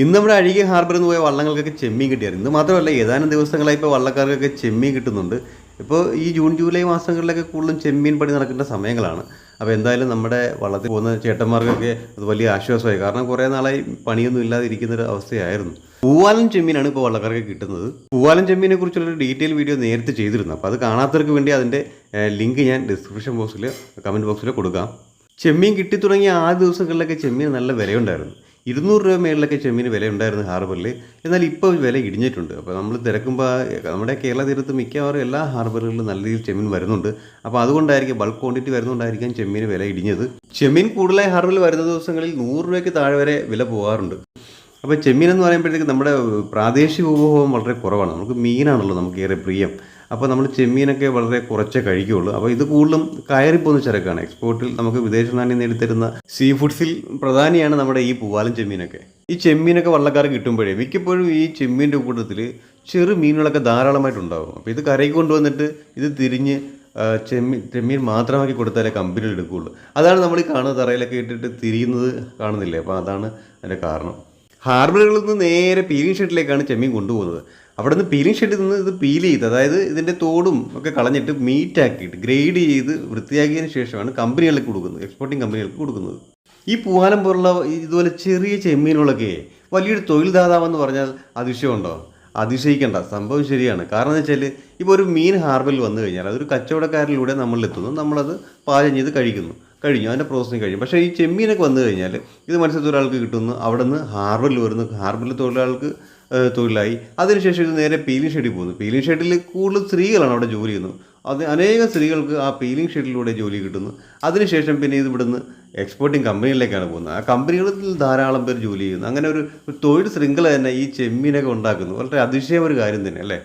ഇന്ന് നമ്മുടെ അഴുകിയ ഹാർബറിൽ നിന്ന് പോയ വള്ളങ്ങൾക്കൊക്കെ ചെമ്മീൻ കിട്ടിയായിരുന്നു. ഇന്ന് മാത്രമല്ല ഏതാനും ദിവസങ്ങളായി ഇപ്പോൾ വള്ളക്കാർക്കൊക്കെ ചെമ്മീൻ കിട്ടുന്നുണ്ട്. ഇപ്പോൾ ഈ ജൂൺ ജൂലൈ മാസങ്ങളിലൊക്കെ കൂടുതലും ചെമ്മീൻ പണി നടക്കേണ്ട സമയങ്ങളാണ്. അപ്പോൾ എന്തായാലും നമ്മുടെ വള്ളത്തിൽ പോകുന്ന ചേട്ടന്മാർക്കൊക്കെ അത് വലിയ ആശ്വാസമായി. കാരണം കുറേ നാളായി പണിയൊന്നും ഇല്ലാതെ ഇരിക്കുന്ന ഒരു അവസ്ഥയായിരുന്നു. പൂവാലൻ ചെമ്മീനാണ് ഇപ്പോൾ വള്ളക്കാർക്ക് കിട്ടുന്നത്. പൂവാലൻ ചെമ്മീനെ കുറിച്ചുള്ള ഒരു ഡീറ്റെയിൽ വീഡിയോ നേരത്തെ ചെയ്തിരുന്നു. അപ്പോൾ അത് കാണാത്തവർക്ക് വേണ്ടി അതിന്റെ ലിങ്ക് ഞാൻ ഡിസ്ക്രിപ്ഷൻ ബോക്സിൽ കമന്റ് ബോക്സിൽ കൊടുക്കാം. ചെമ്മീൻ കിട്ടി തുടങ്ങിയ ആ ദിവസങ്ങളിലൊക്കെ ചെമ്മീൻ നല്ല വിലയുണ്ടായിരുന്നു. ഇരുന്നൂറ് രൂപ മേളിലൊക്കെ ചെമ്മീന് വില ഉണ്ടായിരുന്നു ഹാർബറിൽ എന്നാൽ ഇപ്പോൾ വില ഇടിഞ്ഞിട്ടുണ്ട്. അപ്പോൾ നമ്മൾ തിരക്കുമ്പോൾ നമ്മുടെ കേരള തീരത്ത് മിക്കവാറും എല്ലാ ഹാർബറുകളിലും നല്ല രീതിയിൽ ചെമ്മീൻ വരുന്നുണ്ട്. അപ്പോൾ അതുകൊണ്ടായിരിക്കും ബൾക്ക് ക്വാണ്ടിറ്റി വരുന്നതുകൊണ്ടായിരിക്കും ചെമ്മീന് വില ഇടിഞ്ഞത്. ചെമ്മീൻ കൂടുതലായി ഹാർബറിൽ വരുന്ന ദിവസങ്ങളിൽ നൂറ് രൂപയ്ക്ക് താഴെ വരെ വില പോകാറുണ്ട് അപ്പോൾ ചെമ്മീൻ എന്ന് പറയുമ്പോഴത്തേക്ക് നമ്മുടെ പ്രാദേശിക ഉപഭോഗം വളരെ കുറവാണ്. നമുക്ക് മീനാണല്ലോ നമുക്ക് ഏറെ പ്രിയം. അപ്പോൾ നമ്മൾ ചെമ്മീനൊക്കെ വളരെ കുറച്ചേ കഴിക്കുകയുള്ളൂ അപ്പോൾ ഇത് കൂടുതലും കയറിപ്പോകുന്ന ചരക്കാണ്. എക്സ്പോർട്ടിൽ നമുക്ക് വിദേശ നാണ്യം നേടിത്തരുന്ന സീ ഫുഡ്സിൽ പ്രധാനിയാണ് നമ്മുടെ ഈ പൂവാലൻ ചെമ്മീനൊക്കെ. ഈ ചെമ്മീനൊക്കെ വള്ളക്കാർക്ക് കിട്ടുമ്പോഴേ മിക്കപ്പോഴും ഈ ചെമ്മീന്റെ കൂട്ടത്തിൽ ചെറു മീനുകളൊക്കെ ധാരാളമായിട്ടുണ്ടാകും അപ്പോൾ ഇത് കരയ്ക്ക് കൊണ്ടുവന്നിട്ട് ഇത് തിരിഞ്ഞ് ചെമ്മീൻ ചെമ്മീൻ മാത്രമാക്കി കൊടുത്താലേ കമ്പനിയിൽ എടുക്കുകയുള്ളൂ. അതാണ് നമ്മൾ ഈ കാണുന്ന തറയിലൊക്കെ ഇട്ടിട്ട് തിരിയുന്നത് കാണുന്നില്ലേ? അപ്പോൾ അതാണ് അതിന്റെ കാരണം. ഹാർബറുകളിൽ നിന്ന് നേരെ പീലിംഗ് ഷെഡിലേക്കാണ് ചെമ്മീൻ കൊണ്ടുപോകുന്നത്. അവിടെ നിന്ന് പീലിംഗ് ഷെഡിൽ നിന്ന് ഇത് പീൽ ചെയ്ത് അതായത് ഇതിന്റെ തോടും ഒക്കെ കളഞ്ഞിട്ട് മീറ്റ് ആക്കിയിട്ട് ഗ്രേഡ് ചെയ്ത് വൃത്തിയാക്കിയതിന് ശേഷമാണ് കമ്പനികൾക്ക് കൊടുക്കുന്നത് എക്സ്പോർട്ടിംഗ് കമ്പനികൾക്ക് കൊടുക്കുന്നത്. ഈ പൂവാലം പോലുള്ള ഇതുപോലെ ചെറിയ ചെമ്മീനുകളൊക്കെ വലിയൊരു തൊഴിൽ ദാതാവെന്ന് പറഞ്ഞാൽ അതിശയമുണ്ടോ? അതിശയിക്കേണ്ട സംഭവം ശരിയാണ്. കാരണം എന്ന് വെച്ചാൽ ഇപ്പോൾ ഒരു മീൻ ഹാർബറിൽ വന്നു കഴിഞ്ഞാൽ അതൊരു കച്ചവടക്കാരിലൂടെ നമ്മളിലെത്തുന്നു നമ്മളത് പാചകം ചെയ്ത് കഴിക്കുന്നു. കഴിഞ്ഞു അതിന്റെ പ്രോസസ്സിങ് കഴിഞ്ഞു. പക്ഷേ ഈ ചെമ്മീനൊക്കെ വന്നു കഴിഞ്ഞാൽ ഇത് മത്സ്യത്തൊഴിലാൾക്ക് കിട്ടുന്നു. അവിടെ നിന്ന് ഹാർബറിൽ വരുന്നു. ഹാർബറിൽ തൊഴിലാൾക്ക് തൊഴിലായി. അതിനുശേഷം ഇത് നേരെ പീലിംഗ് ഷെഡിൽ പോകുന്നു. പീലിംഗ് ഷെഡിൽ കൂടുതൽ സ്ത്രീകളാണ് അവിടെ ജോലി ചെയ്യുന്നത്. അത് അനേകം സ്ത്രീകൾക്ക് ആ പീലിംഗ് ഷെഡിലൂടെ ജോലി കിട്ടുന്നു. അതിനുശേഷം പിന്നെ ഇത് ഇവിടുന്ന് എക്സ്പോർട്ടിംഗ് കമ്പനികളിലേക്കാണ് പോകുന്നത്. ആ കമ്പനികളിൽ ധാരാളം പേർ ജോലി ചെയ്യുന്നു. അങ്ങനെ ഒരു തൊഴിൽ ശൃംഖല തന്നെ ഈ ചെമ്മീനൊക്കെ ഉണ്ടാക്കുന്നു. വളരെ അതിശയം ഒരു കാര്യം തന്നെ അല്ലേ